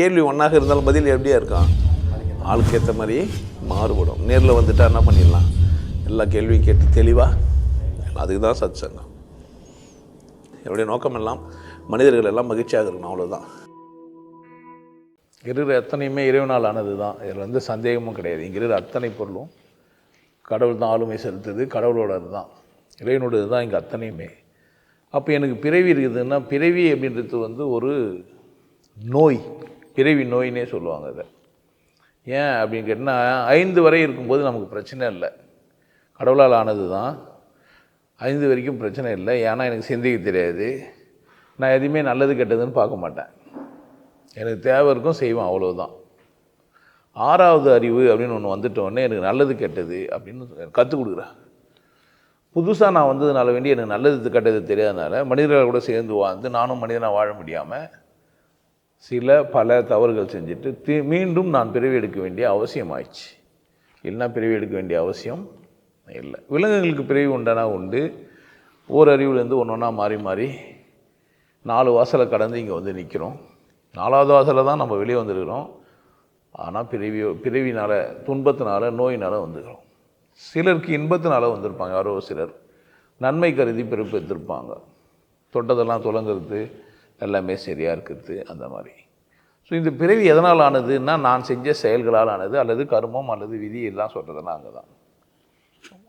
கேள்வி ஒன்றாக இருந்தாலும் பதில் எப்படியா இருக்கான் ஆளுக்கு ஏற்ற மாதிரி மாறுபடும். நேரில் வந்துட்டா என்ன பண்ணிடலாம்? எல்லா கேள்வியும் கேட்டு தெளிவாக அதுக்கு தான் சத் சங்கம் என்னுடைய நோக்கம் எல்லாம் மனிதர்கள் எல்லாம் மகிழ்ச்சியாக இருக்கணும் அவ்வளோதான் இருக்கிற அத்தனையுமே இறைவனால் ஆனது தான் இதில் வந்து சந்தேகமும் கிடையாது. இங்கே இருக்கிற அத்தனை பொருளும் கடவுள் தான் ஆளுமை செலுத்துது கடவுளோடது தான் இறைவனோடது தான் இங்கே அத்தனையுமே. அப்போ எனக்கு பிறவி இருக்குதுன்னா பிறவி அப்படின்றது வந்து ஒரு நோய். பிறவி நோயினே சொல்லுவாங்க அதை ஏன் அப்படின்னு கேட்டால் ஐந்து வரை இருக்கும்போது நமக்கு பிரச்சனை இல்லை. கடவுளால் ஆனது தான். ஐந்து வரைக்கும் பிரச்சனை இல்லை. ஏன்னா எனக்கு சிந்திக்க தெரியாது. நான் எதுவுமே நல்லது கெட்டதுன்னு பார்க்க மாட்டேன். எனக்கு தேவை இருக்கும் செய்வேன் அவ்வளோதான் ஆறாவது அறிவு அப்படின்னு ஒன்று வந்துட்டோடனே எனக்கு நல்லது கெட்டது அப்படின்னு கற்றுக் கொடுக்குறேன் புதுசாக நான் வந்ததுனால வேண்டி எனக்கு நல்லது கெட்டது தெரியாதனால மனிதர்கள் கூட சேர்ந்து வாழ்ந்து நானும் மனிதனாக வாழ முடியாமல் சில பல தவறுகள் செஞ்சுட்டு தி மீண்டும் நான் பிறவி எடுக்க வேண்டிய அவசியம் ஆயிடுச்சு இல்லைன்னா பிறவி எடுக்க வேண்டிய அவசியம் இல்லை. விலங்குகளுக்கு பிறவி உண்டானா உண்டு. ஒரு அறிவுலேருந்து ஒன்று ஒன்றா மாறி மாறி நாலு வாசலை கடந்து இங்கே வந்து நிற்கிறோம். நாலாவது வாசலில் தான் நம்ம வெளியே வந்திருக்கிறோம். ஆனால் பிறவியோ பிறவினால் துன்பத்தினால நோயினால் வந்துக்கிறோம். சிலருக்கு இன்பத்தினால வந்திருப்பாங்க. யாரோ சிலர். நன்மை கருதி பிறப்பு எடுத்திருப்பாங்க. தொட்டதெல்லாம் துலங்கிறது எல்லாமே சரியாக இருக்கிறது அந்த மாதிரி. ஸோ இந்த பிறவி எதனால் ஆனதுன்னா நான் செஞ்ச செயல்களால் ஆனது அல்லது கர்மம் அல்லது விதி எல்லாம் சொல்கிறதுனா அங்கே தான்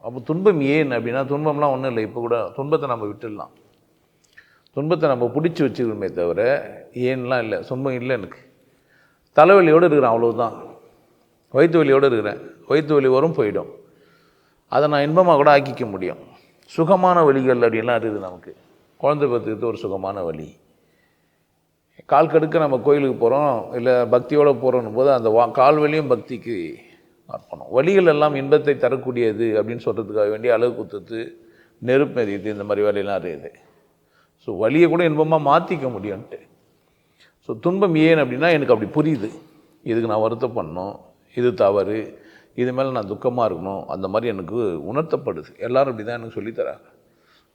அப்போ துன்பம் ஏன் அப்படின்னா துன்பம்லாம் ஒன்றும் இல்லை. இப்போ கூட துன்பத்தை நம்ம விட்டுடலாம். துன்பத்தை நம்ம பிடிச்சி வச்சுக்கணுமே தவிர ஏன்லாம் இல்லை. துன்பம் இல்லை எனக்கு. தலைவலியோடு இருக்கிறேன் அவ்வளோதான் வயிற்று வலியோடு இருக்கிறேன். வயிற்று வலி வரும் போயிடும். அதை நான் இன்பமாக கூட ஆக்கிக்க முடியும். சுகமான வழிகள் அப்படின்லாம் இருக்குது நமக்கு. குழந்தை பத்துக்கிறது ஒரு சுகமான வழி கால் கடுக்க நம்ம கோயிலுக்கு போகிறோம் இல்லை பக்தியோடு போகிறோம் போது அந்த வா கால் வலியும் பக்திக்கு அர்ப்பணம் வழிகள் எல்லாம் இன்பத்தை தரக்கூடியது அப்படின்னு சொல்கிறதுக்காக வேண்டி அழகு குத்துத்து நெருப்பு எரியுது இந்த மாதிரி வேலையெல்லாம் அறியுது ஸோ வழியை கூட இன்பமாக மாற்றிக்க முடியும்ன்ட்டு. ஸோ துன்பம் ஏன் அப்படின்னா எனக்கு அப்படி புரியுது. இதுக்கு நான் வருத்தம் வருத்தப்படணும் இது தவறு இது மேலே நான் துக்கமாக இருக்கணும் அந்த மாதிரி எனக்கு உணர்த்தப்படுது. எல்லோரும் அப்படி தான் எனக்கு சொல்லித்தராங்க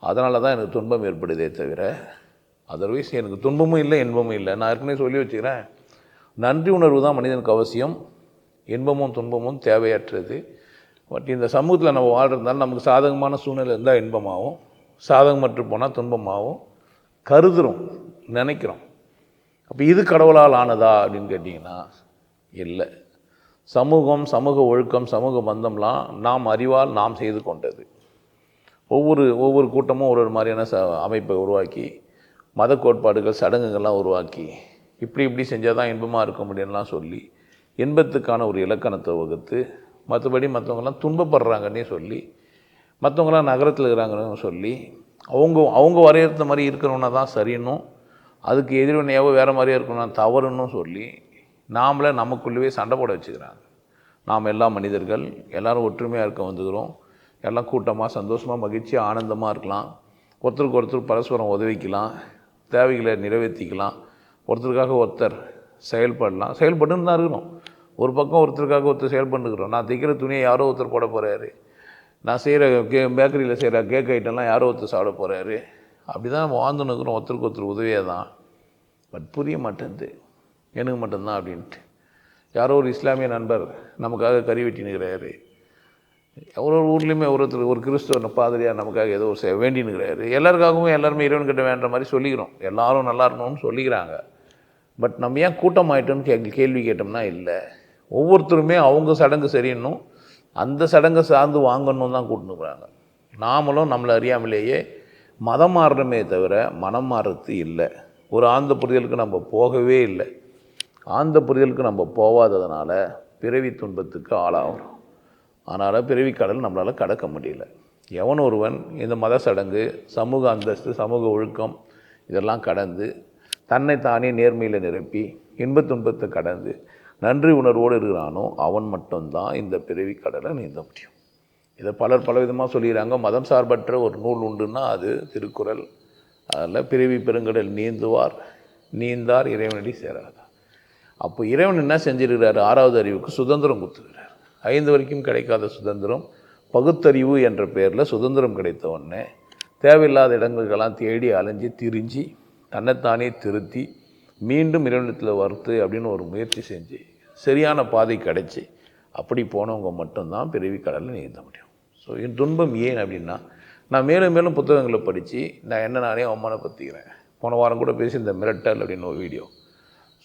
அதனால தான் எனக்கு துன்பம் ஏற்படுதே தவிர அதர்வைஸ் எனக்கு துன்பமும் இல்லை இன்பமும் இல்லை. நான் ஏற்கனவே சொல்லி வச்சுக்கிறேன். நன்றி உணர்வு தான் மனிதனுக்கு அவசியம். இன்பமும் துன்பமும் தேவையற்றது. பட் இந்த சமூகத்தில் நம்ம வாழ்கிறதுனால நமக்கு சாதகமான சூழ்நிலை இருந்தால் இன்பமாகவும் சாதகமற்று போனால் துன்பமாகவும் கருதுகிறோம் நினைக்கிறோம். அப்போ இது கடவுளால் ஆனதா அப்படின்னு கேட்டிங்கன்னா இல்லை. சமூகம் சமூக ஒழுக்கம் சமூக பந்தம்லாம் நாம் அறிவால் நாம் செய்து கொண்டது. ஒவ்வொரு ஒவ்வொரு கூட்டமும் ஒரு ஒரு மாதிரியான ச அமைப்பை உருவாக்கி மத கோட்பாடுகள் சடங்குகள்லாம் உருவாக்கி இப்படி இப்படி செஞ்சால் தான் இன்பமாக இருக்க முடியும்லாம் சொல்லி இன்பத்துக்கான ஒரு இலக்கணத்தை வகுத்து மற்றபடி மற்றவங்கெல்லாம் துன்பப்படுறாங்கன்னே சொல்லி மற்றவங்களாம் நகரத்தில் இருக்கிறாங்கன்னு சொல்லி அவங்க அவங்க வரையறுத்த மாதிரி இருக்கிறவனா தான் சரின்னும் அதுக்கு எதிர்வினையாவோ வேறு மாதிரியே இருக்கணும் தவறுன்னு சொல்லி நாமளே நமக்குள்ளேயே சண்டை போட வச்சுக்கிறாங்க. நாம் எல்லா மனிதர்கள் எல்லாரும் ஒற்றுமையாக இருக்க வந்துக்கிறோம். எல்லாம் கூட்டமாக சந்தோஷமாக மகிழ்ச்சியாக ஆனந்தமாக இருக்கலாம். ஒருத்தருக்கு ஒருத்தர் பரஸ்பரம் உதவிக்கலாம். தேவைகளை நிறைவேற்றிக்கலாம். ஒருத்தருக்காக ஒருத்தர் செயல்படலாம். செயல்பட்டுன்னு தான் இருக்கணும். ஒரு பக்கம் ஒருத்தருக்காக ஒருத்தர் செயல்பட்டுக்கிறோம். நான் தைக்கிற துணியை யாரோ ஒருத்தர் போட போகிறாரு நான் செய்கிற கே பேக்கரியில் செய்கிற கேக் ஐட்டம்லாம் யாரோ ஒருத்தர் சாப்பிட போகிறாரு அப்படி தான் நம்ம வாழ்ந்துன்னு இருக்கிறோம். ஒருத்தருக்கு ஒருத்தர் உதவியாக தான். பட் புரிய மாட்டேங்குது எனக்கு மட்டும்தான் அப்படின்ட்டு. யாரோ ஒரு இஸ்லாமிய நண்பர் நமக்காக கறி வெட்டினுக்கிறாரு ஒரு ஒரு ஊர்லேயுமே ஒருத்தர் ஒரு கிறிஸ்துவ பாதிரியார் நமக்காக ஏதோ ஒரு செ- வேண்டினுக்கிறாரு எல்லாருக்காகவும் எல்லாருமே இறைவன்கிட்ட வேண்ட மாதிரி சொல்லிக்கிறோம். எல்லாரும் நல்லா இருக்கணும்னு சொல்லிக்கிறாங்க. பட் நம்ம ஏன் கூட்டம் ஆயிட்டோம்னு கே கேள்வி கேட்டோம்னா இல்லை. ஒவ்வொருத்தருமே அவங்க சடங்கு சரின்னும் அந்த சடங்கை சார்ந்து வாங்கணும் தான் கூட்டுனுக்குறாங்க நாமளும் நம்மளை அறியாமலேயே மதம் மாறுறமே தவிர மனம் மாறுறது இல்லை. ஒரு ஆழ்ந்த புரிதலுக்கு நம்ம போகவே இல்லை. ஆழ்ந்த புரிதலுக்கு நம்ம போகாததுனால பிறவி துன்பத்துக்கு ஆளாகிறோம். அதனால் பிறவி கடல் நம்மளால் கடக்க முடியல. எவன் ஒருவன் இந்த மத சடங்கு சமூக அந்தஸ்து சமூக ஒழுக்கம் இதெல்லாம் கடந்து தன்னை தானே நேர்மையில் நிரப்பி இன்பத் துன்பத்தை கடந்து நன்றி உணர்வோடு இருக்கிறானோ அவன் மட்டும்தான் இந்த பிறவி கடலை நீந்த முடியும். இதை பலர் பலவிதமாக சொல்லிடுறாங்க மதம் சார்பற்ற ஒரு நூல் உண்டுன்னா அது திருக்குறள். அதில் பிறவி பெருங்கடல் நீந்துவார் நீந்தார் இறைவனடி சேராதார் அப்போ இறைவன் என்ன செஞ்சிருக்கிறாரு? ஆறாவது அறிவுக்கு சுதந்திரம் கொடுத்துருக்கிறார். ஐந்து வரைக்கும் கிடைக்காத சுதந்திரம் பகுத்தறிவு என்ற பெயரில் சுதந்திரம் கிடைத்த உடனே தேவையில்லாத இடங்களுக்கெல்லாம் தேடி அலைஞ்சு திரிஞ்சு தன்னைத்தானே திருத்தி மீண்டும் இறைவனத்தில் வறுத்து அப்படின்னு ஒரு முயற்சி செஞ்சு சரியான பாதை கிடைச்சி அப்படி போனவங்க மட்டும்தான் பிறவி கடலில் நீந்த முடியும். ஸோ என் துன்பம் ஏன் அப்படின்னா நான் மேலும் மேலும் புத்தகங்களை படித்து நான் என்ன நானே அவமானப்படுத்திக்கிறேன். போன வாரம் கூட பேசி இந்த மிரட்டல் அப்படின்னு ஒரு வீடியோ.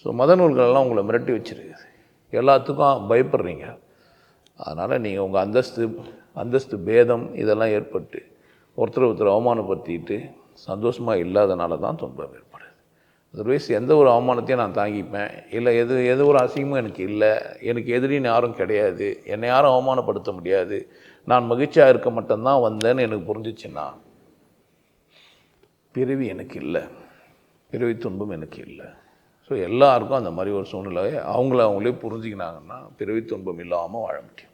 ஸோ மத நூல்களெல்லாம் உங்களை மிரட்டி வச்சிருக்குது. எல்லாத்துக்கும் பயப்படுறீங்க. அதனால் நீங்கள் உங்கள் அந்தஸ்து அந்தஸ்து பேதம் இதெல்லாம் ஏற்பட்டு ஒருத்தர் ஒருத்தர் அவமானப்படுத்திட்டு சந்தோஷமாக இல்லாதனால தான் துன்பம் ஏற்படுது. அதர்வைஸ் எந்த ஒரு அவமானத்தையும் நான் தாங்கிப்பேன். இல்லை எது எது ஒரு அசிங்கமும் எனக்கு இல்லை. எனக்கு எதிரின்னு யாரும் கிடையாது. என்னை யாரும் அவமானப்படுத்த முடியாது. நான் மகிழ்ச்சியாக இருக்க மட்டும்தான் வந்தேன்னு எனக்கு புரிஞ்சிச்சுன்னா பிறவி எனக்கு இல்லை. பிறவி துன்பம் எனக்கு இல்லை. ஸோ எல்லாருக்கும் அந்த மாதிரி ஒரு சூழ்நிலையை அவங்கள அவங்களே புரிஞ்சுக்கினாங்கன்னா பிறவி துன்பம் இல்லாமல் வாழ முடியும்.